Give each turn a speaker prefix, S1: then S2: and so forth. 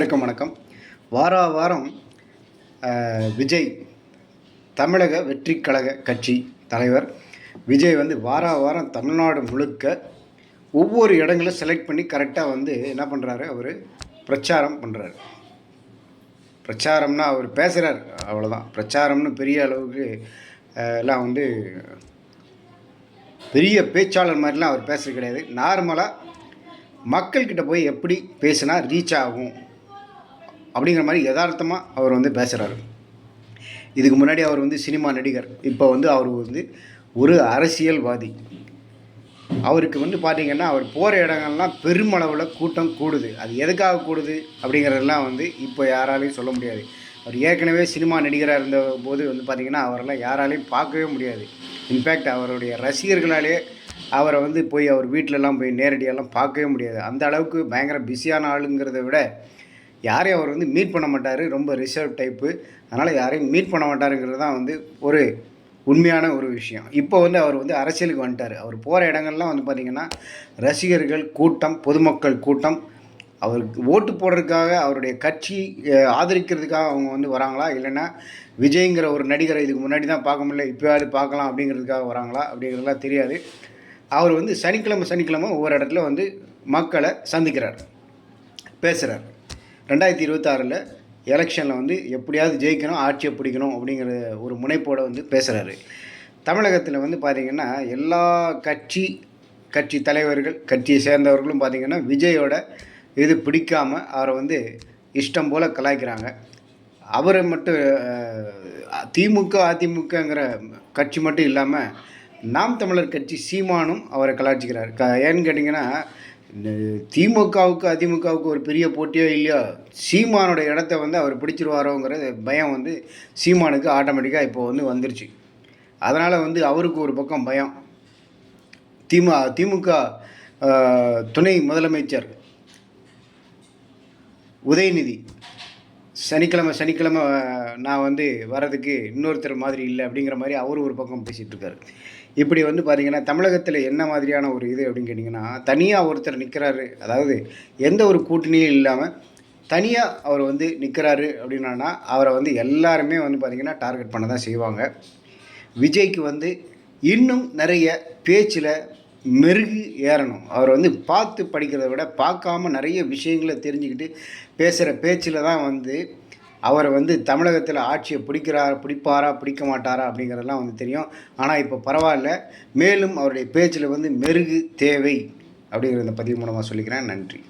S1: வணக்கம் வணக்கம். வார வாரம் விஜய் தமிழக வெற்றி கழக கட்சி தலைவர் விஜய் வந்து வார வாரம் தமிழ்நாடு முழுக்க ஒவ்வொரு இடங்களும் செலக்ட் பண்ணி கரெக்டாக வந்து என்ன பண்ணுறாரு அவர் பிரச்சாரம் பண்ணுறாரு பிரச்சாரம்னா அவர் பேசுகிறார் அவ்வளோதான் பிரச்சாரம்னு பெரிய அளவுக்கு எல்லாம் வந்து பெரிய பேச்சாளர் மாதிரிலாம் அவர் பேசுறது கிடையாது. நார்மலாக மக்கள்கிட்ட போய் எப்படி பேசினா ரீச் ஆகும்? அப்படிங்கிற மாதிரி யதார்த்தமாக அவர் வந்து பேசுகிறாரு இதுக்கு முன்னாடி அவர் வந்து சினிமா நடிகர். இப்போ வந்து அவர் வந்து ஒரு அரசியல்வாதி. அவருக்கு வந்து பார்த்திங்கன்னா அவர் போகிற இடங்கள்லாம் பெருமளவில் கூட்டம் கூடுது. அது எதுக்காக கூடுது அப்படிங்கிறதெல்லாம் வந்து இப்போ யாராலையும் சொல்ல முடியாது. அவர் ஏற்கனவே சினிமா நடிகராக இருந்த போது வந்து பார்த்திங்கன்னா அவரெல்லாம் யாராலையும் பார்க்கவே முடியாது. இன்ஃபேக்ட் அவருடைய ரசிகர்களாலே அவரை வந்து போய் அவர் வீட்டிலலாம் போய் நேரடியாலாம் பார்க்கவே முடியாது. அந்த அளவுக்கு பயங்கர பிஸியான ஆளுங்கிறத விட யாரையும் அவர் வந்து மீட் பண்ண மாட்டார் ரொம்ப ரிசர்வ் டைப்பு அதனால் யாரையும் மீட் பண்ண மாட்டாருங்கிறது தான் வந்து ஒரு உண்மையான ஒரு விஷயம். இப்போ வந்து அவர் வந்து அரசியலுக்கு வந்துட்டார். அவர் போகிற இடங்கள்லாம் வந்து பார்த்திங்கன்னா ரசிகர்கள் கூட்டம் பொதுமக்கள் கூட்டம். அவருக்கு ஓட்டு போடுறதுக்காக அவருடைய கட்சி ஆதரிக்கிறதுக்காக அவங்க வந்து வராங்களா? இல்லைன்னா விஜய்ங்கிற ஒரு நடிகரை இதுக்கு முன்னாடி தான் பார்க்க முடியல இப்போயாவது பார்க்கலாம் அப்படிங்கிறதுக்காக வராங்களா? அப்படிங்கிறதுலாம் தெரியாது. அவர் வந்து சனிக்கிழமை சனிக்கிழமை ஒவ்வொரு இடத்துல வந்து மக்களை சந்திக்கிறார் பேசுகிறார் ரெண்டாயிரத்தி இருபத்தாறில் எலெக்ஷனில் வந்து எப்படியாவது ஜெயிக்கணும் ஆட்சியை பிடிக்கணும் அப்படிங்கிற ஒரு முனைப்போடு வந்து பேசுகிறாரு தமிழகத்தில் வந்து பார்த்திங்கன்னா எல்லா கட்சி கட்சி தலைவர்கள் கட்சியை சேர்ந்தவர்களும் பார்த்திங்கன்னா விஜயோட இது பிடிக்காமல் அவரை வந்து இஷ்டம் போல் கலாய்க்கிறாங்க. அவரை மட்டும் திமுக அதிமுகங்கிற கட்சி மட்டும் இல்லாமல் நாம் தமிழர் கட்சி சீமானும் அவரை கலாய்ச்சிக்கிறார். க ஏன்னு கேட்டிங்கன்னா திமுகவுக்கு அதிமுகவுக்கு ஒரு பெரிய போட்டியோ இல்லையோ சீமானோட இடத்த வந்து அவர் பிடிச்சிருவாரோங்கிற பயம் வந்து சீமானுக்கு ஆட்டோமேட்டிக்காக இப்போ வந்து வந்துருச்சு. அதனால் வந்து அவருக்கு ஒரு பக்கம் பயம். திமு திமுக துணை முதலமைச்சர் உதயநிதி. சனிக்கிழமை சனிக்கிழமை நான் வந்து வர்றதுக்கு இன்னொருத்தர் மாதிரி இல்லை அப்படிங்கிற மாதிரி அவர் ஒரு பக்கம் பேசிகிட்டு இருக்காரு. இப்படி வந்து பார்த்தீங்கன்னா தமிழகத்தில் என்ன மாதிரியான ஒரு இது அப்படின்னு கேட்டிங்கன்னா தனியாக ஒருத்தர் நிற்கிறாரு அதாவது எந்த ஒரு கூட்டணியும் இல்லாமல் தனியாக அவர் வந்து நிற்கிறாரு அப்படின்னா அவரை வந்து எல்லாருமே வந்து பார்த்திங்கன்னா டார்கெட் பண்ண தான் செய்வாங்க. விஜய்க்கு வந்து இன்னும் நிறைய பேச்சில் மெருகு ஏறணும். அவர் வந்து பார்த்து படிக்கிறத விட பார்க்காம நிறைய விஷயங்களை தெரிஞ்சுக்கிட்டு பேசுகிற பேச்சில் தான் வந்து அவரை வந்து தமிழகத்தில் ஆட்சியை பிடிக்கிறார் பிடிப்பாரா பிடிக்க மாட்டாரா அப்படிங்கிறதெல்லாம் வந்து தெரியும். ஆனால் இப்போ பரவாயில்ல. மேலும் அவருடைய பேச்சில் வந்து மெருகு தேவை அப்படிங்கிறத பதிவு மூலமாக சொல்லிக்கிறேன். நன்றி.